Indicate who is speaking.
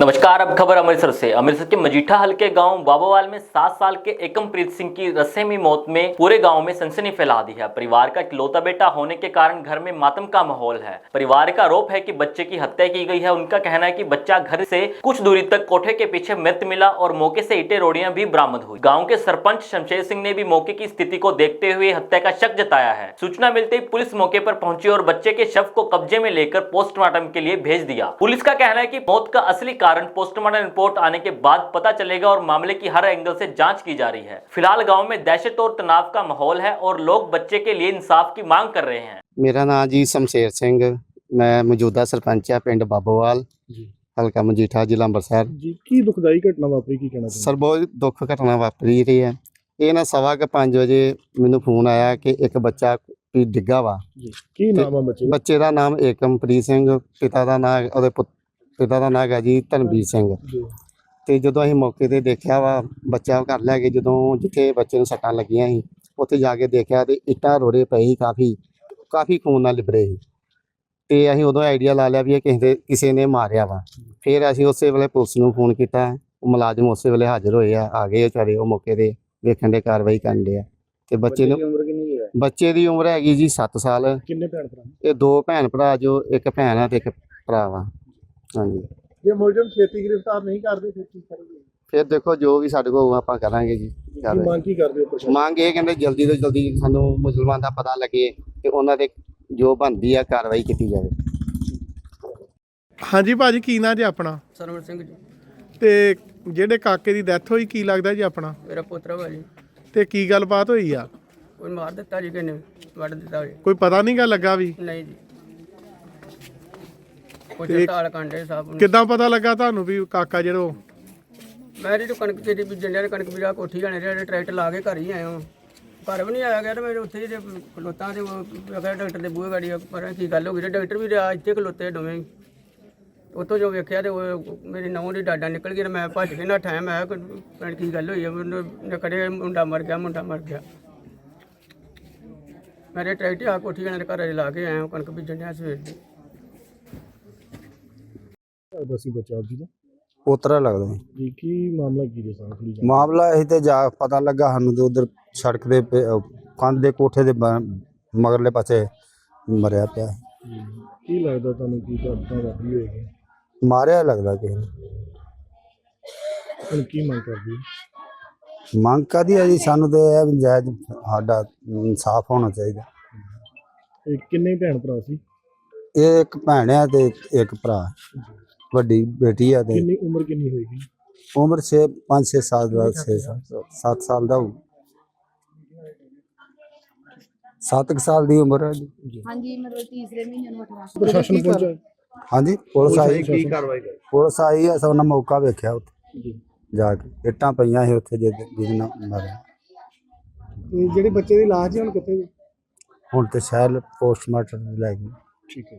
Speaker 1: नमस्कार, अब खबर अमृतसर से। अमृतसर के मजीठा हल्के गाँव बाबोवाल में सात साल के एकमप्रीत सिंह की रस्सेमी मौत में पूरे गाँव में सनसनी फैला दी है। परिवार का इकलौता बेटा होने के कारण घर में मातम का माहौल है। परिवार का आरोप है कि बच्चे की हत्या की गई है। उनका कहना है कि बच्चा घर से कुछ दूरी तक कोठे के पीछे मृत मिला और मौके से ईटे रोड़ियाँ भी बरामद हुई। गाँव के सरपंच शमशेर सिंह ने भी मौके की स्थिति को देखते हुए हत्या का शक जताया है। सूचना मिलते ही पुलिस मौके पर पहुँची और बच्चे के शव को कब्जे में लेकर पोस्टमार्टम के लिए भेज दिया। पुलिस का कहना है की मौत का असली कारण पोस्टमार्टम रिपोर्ट आने के बाद पता चलेगा और मामले की हर एंगल से जांच की जा रही है फिलहाल गांव में दहशत और तनाव का माहौल है और लोग बच्चे के लिए इंसाफ की मांग कर रहे हैं
Speaker 2: ਮੇਰਾ ਨਾਮ ਜੀ ਸ਼ਮਸ਼ੇਰ ਸਿੰਘ ਮੈਂ ਮੌਜੂਦਾ ਸਰਪੰਚ ਆ ਪਿੰਡ ਬਾਬੋਵਾਲ
Speaker 3: ਜੀ
Speaker 2: ਹਲਕਾ ਮਜੀਠਾ ਜ਼ਿਲ੍ਹਾ ਅੰਮ੍ਰਿਤਸਰ
Speaker 3: ਜੀ ਕੀ ਦੁਖਦਾਈ ਘਟਨਾ ਵਾਪਰੀ ਕੀ ਕਹਿਣਾ ਚਾਹੁੰਦੇ
Speaker 2: ਸਰ ਬਹੁਤ ਦੁੱਖ ਘਟਨਾ ਵਾਪਰੀ ਰਹੀ ਹੈ ਇਹ ਨਾ ਸਵਾ ਕੇ 5 ਵਜੇ ਮੈਨੂੰ ਫੋਨ ਆਇਆ ਕਿ ਇੱਕ ਬੱਚਾ ਵੀ ਡਿੱਗਾ ਵਾ
Speaker 3: ਜੀ ਕੀ ਨਾਮ ਆ ਬੱਚੇ ਦਾ
Speaker 2: ਬੱਚੇ ਦਾ ਨਾਮ ਏਕਮਪ੍ਰੀਤ ਸਿੰਘ ਪਿਤਾ ਦਾ ਨਾਮ ਉਹਦੇ ਪੁੱਤ- ਪਿਤਾ ਦਾ ਨਾਮ ਹੈ ਜੀ ਧਨਵੀਰ ਸਿੰਘ। ਤੇ ਜਦੋਂ ਅਸੀਂ ਮੌਕੇ ਤੇ ਦੇਖਿਆ ਵਾ ਬੱਚਾ ਘਰ ਲੈ ਕੇ ਜਦੋਂ ਜਿੱਥੇ ਬੱਚੇ ਨੂੰ ਸੱਟਾਂ ਲੱਗੀਆਂ ਸੀ ਉੱਥੇ ਜਾ ਕੇ ਦੇਖਿਆ ਤੇ ਇੱਟਾਂ ਰੋੜੇ ਪਏ ਸੀ ਕਾਫੀ ਕਾਫੀ ਖੂਨ ਨਾਲ ਲਿਬੜੇ ਸੀ। ਤੇ ਅਸੀਂ ਉਦੋਂ ਆਈਡੀਆ ਲਾ ਲਿਆ ਵੀ ਇਹ ਕਿਸੇ ਦੇ ਕਿਸੇ ਨੇ ਮਾਰਿਆ ਵਾ। ਫਿਰ ਅਸੀਂ ਉਸੇ ਵੇਲੇ ਪੁਲਿਸ ਨੂੰ ਫੋਨ ਕੀਤਾ ਉਹ ਮੁਲਾਜ਼ਮ ਉਸੇ ਵੇਲੇ ਹਾਜ਼ਰ ਹੋਏ ਆ ਆ ਗਏ ਵਿਚਾਰੇ ਉਹ ਮੌਕੇ ਤੇ ਵੇਖਣ ਦੇ ਕਾਰਵਾਈ ਕਰਨ ਦੇ ਆ। ਤੇ ਬੱਚੇ ਨੂੰ ਬੱਚੇ ਦੀ ਉਮਰ ਹੈਗੀ ਜੀ 7 ਸਾਲ।
Speaker 3: ਕਿੰਨੇ ਭੈਣ ਭਰਾ
Speaker 2: ਇਹ ਦੋ ਭੈਣ ਭਰਾ ਜੋ ਇੱਕ ਭੈਣ ਆ ਤੇ ਇੱਕ ਭਰਾ ਵਾ। ਹਾਂਜੀ।
Speaker 3: ਜੇ ਮੁਲਜ਼ਮ ਛੇਤੀ ਗ੍ਰਿਫਤਾਰ ਨਹੀਂ ਕਰਦੇ ਫਿਰ ਕੀ ਕਰੋਗੇ?
Speaker 2: ਫਿਰ ਦੇਖੋ ਜੋ ਵੀ ਸਾਡੇ ਕੋਲ ਹੋਊ ਆਪਾਂ ਕਰਾਂਗੇ ਜੀ।
Speaker 3: ਕੀ। ਮੰਗ ਕੀ ਕਰਦੇ ਹੋ ਪ੍ਰਸ਼ਾਸਨ?
Speaker 2: ਮੰਗ ਇਹ ਕਹਿੰਦੇ ਜਲਦੀ ਤੋਂ ਜਲਦੀ ਸਾਨੂੰ ਮੁਸਲਮਾਨ ਦਾ ਪਤਾ ਲੱਗੇ ਤੇ ਉਹਨਾਂ ਦੇ ਜੋ ਬਣਦੀ ਆ ਕਾਰਵਾਈ ਕੀਤੀ ਜਾਵੇ।
Speaker 4: ਹਾਂਜੀ ਭਾਜੀ ਕੀ ਨਾਂ ਜੀ ਆਪਣਾ?
Speaker 5: ਸਰਵਣ ਸਿੰਘ ਜੀ।
Speaker 4: ਤੇ ਜਿਹੜੇ ਕਾਕੇ ਦੀ ਡੈਥ ਹੋਈ ਕੀ ਲੱਗਦਾ ਜੀ ਆਪਣਾ?
Speaker 5: ਮੇਰਾ ਪੁੱਤਰ ਵਾ ਜੀ।
Speaker 4: ਤੇ ਕੀ ਗੱਲਬਾਤ ਹੋਈ ਆ?
Speaker 5: ਕੋਈ ਮਾਰ ਦਿੱਤਾ ਜੀ ਕਿਨੇ ਵੱਢ ਦਿੱਤਾ ਜੀ।
Speaker 4: ਕੋਈ ਪਤਾ ਨਹੀਂ ਗਾ ਲੱਗਾ ਵੀ?
Speaker 5: ਨਹੀਂ ਜੀ। ਕੁਝ
Speaker 4: ਤੇ-
Speaker 5: ਤਾਲ ਕਾਂਡੇ ਸਾਹਿਬ ਨੂੰ।
Speaker 4: ਕਿੱਦਾਂ ਪਤਾ ਲੱਗਾ ਤੁਹਾਨੂੰ ਵੀ ਕਾਕਾ ਜਿਹੜੋ
Speaker 5: ਮੈਂ ਜੀ ਕਣਕ ਤੇਰੀ ਬੀਜਣ ਡਿਆ ਕਣਕ ਬੀਜਾ ਕੋਠੀ ਜਾਣੇ ਜਿਹੜੇ ਟਰੈਕਟਰ ਲਾ ਕੇ ਘਰ ਹੀ ਆਇਆ ਹਾਂ। ਘਰ ਵੀ ਨਹੀਂ ਆਇਆ ਗਿਆ ਤੇ ਮੇਰੇ ਉੱਥੇ ਜਿਹੜੇ ਖਲੋਤਾਂ ਤੇ ਉਹ ਅਗਰ ਡਾਕਟਰ ਦੇ ਬੂਹੇ ਗਾੜੀ ਪਰ ਕੀ ਗੱਲ ਹੋ ਗਈ ਤੇ ਡਾਕਟਰ ਵੀ ਰਿਹਾ ਇੱਥੇ ਖਲੋਤੇ ਦੋਵੇਂ ਹੀ। ਉੱਥੋਂ ਜੋ ਵੇਖਿਆ ਤੇ ਉਹ ਮੇਰੀ ਨੌਂ ਦੀ ਡਾਡਾ ਨਿਕਲ ਗਈ ਤੇ ਮੈਂ ਭੱਜ ਕੇ ਨਾ ਠਾਇਆ ਮੈਂ ਕਿਹਾ ਭੈਣ ਕੀ ਗੱਲ ਹੋਈ ਹੈ ਮੈਨੂੰ ਨਿਕੜੇ ਮੁੰਡਾ ਮਰ ਗਿਆ ਮੁੰਡਾ ਮਰ ਗਿਆ। ਮੇਰੇ ਟਰੈਕਟਰ ਆ ਕੋਠੀ ਜਾਣੇ ਦੇ ਘਰ ਲਾ ਕੇ ਆਇਆ ਹਾਂ, ਕਣਕ ਬੀਜਣ ਡਿਆ ਸਵੇਰ ਦੀ।
Speaker 3: ਦੱਸੀ ਬੱਚਾ ਜੀ ਦਾ?
Speaker 2: ਪੋਤਰਾ ਲੱਗਦਾ
Speaker 3: ਜੀ। ਕੀ ਮਾਮਲਾ ਕੀ ਦੇ ਸਾਹਮਣੇ ਥੋੜੀ
Speaker 2: ਮਾਮਲਾ ਇਹ ਤੇ ਜਾ ਪਤਾ ਲੱਗਾ ਸਾਨੂੰ ਤੇ ਉਧਰ ਸੜਕ ਦੇ ਪੇ- ਅਹ ਕੰਧ ਦੇ ਕੋਠੇ ਦੇ ਬ- ਮਗਰਲੇ ਪਾਸੇ ਮਰਿਆ ਪਿਆ।
Speaker 3: ਕੀ ਲੱਗਦਾ ਤੁਹਾਨੂੰ ਕੀ ਘਟਨਾ ਵਾਪਰੀ ਹੋਏਗੀ
Speaker 2: ਮਾਰਿਆ ਲੱਗਦਾ ਕਿਸੇ ਨੇ।
Speaker 3: ਹੁਣ ਕੀ ਮੰਗ ਕਰਦੇ ਹੋ?
Speaker 2: ਮੰਗ ਕਾਦੀ ਹੈ ਜੀ? ਸਾਨੂੰ ਤੇ ਇਹ ਵੀ ਜਾਇਜ਼ ਸਾਡਾ ਇਨਸਾਫ ਹੋਣਾ ਚਾਹੀਦਾ।
Speaker 3: ਇਹ ਕਿੰਨੇ ਭੈਣ ਭਰਾ ਸੀ?
Speaker 2: ਇਹ ਇੱਕ ਭੈਣ ਆ ਤੇ ਇੱਕ ਭਰਾ। ਵੱਡੀ ਬੇਟੀ ਆ ਤੇ
Speaker 3: ਕਿੰਨੀ ਉਮਰ ਕਿੰਨੀ ਹੋਏਗੀ
Speaker 2: ਉਮਰ 6 5 6 ਸਾਲ ਦਾ 6 7 ਸਾਲ ਦਾ ਹੋਊ। 7 ਸਾਲ ਦੀ ਉਮਰ ਹੈ ਜੀ।
Speaker 6: ਹਾਂਜੀ ਮਤਲਬ ਤੀਸਰੇ ਮਹੀਨੇ ਨੂੰ ਅਠਵਾ
Speaker 3: ਪ੍ਰਸ਼ਾਸਨ ਪਹੁੰਚਾ
Speaker 2: ਹਾਂਜੀ ਪੁਲਿਸ ਆਈ।
Speaker 3: ਕੀ ਕਾਰਵਾਈ ਕਰ
Speaker 2: ਪੁਲਿਸ ਆਈ ਆ ਸਭ ਨੇ ਮੌਕਾ ਵੇਖਿਆ ਉੱਥੇ।
Speaker 3: ਜੀ।
Speaker 2: ਜਾ ਕੇ ਇੱਟਾਂ ਪਈਆਂ ਸੀ ਉੱਥੇ ਜਿਹਦੇ ਨਾਲ ਮਰਿਆ।
Speaker 3: ਤੇ ਜਿਹੜੇ ਬੱਚੇ ਦੀ ਲਾਸ਼ ਜੀ ਹੁਣ ਕਿੱਥੇ?
Speaker 2: ਹੁਣ ਤੇ ਸ਼ਾਇਦ ਪੋਸਟਮਾਰਟਮ ਲੈ ਗਏ।
Speaker 3: ਠੀਕ ਹੈ।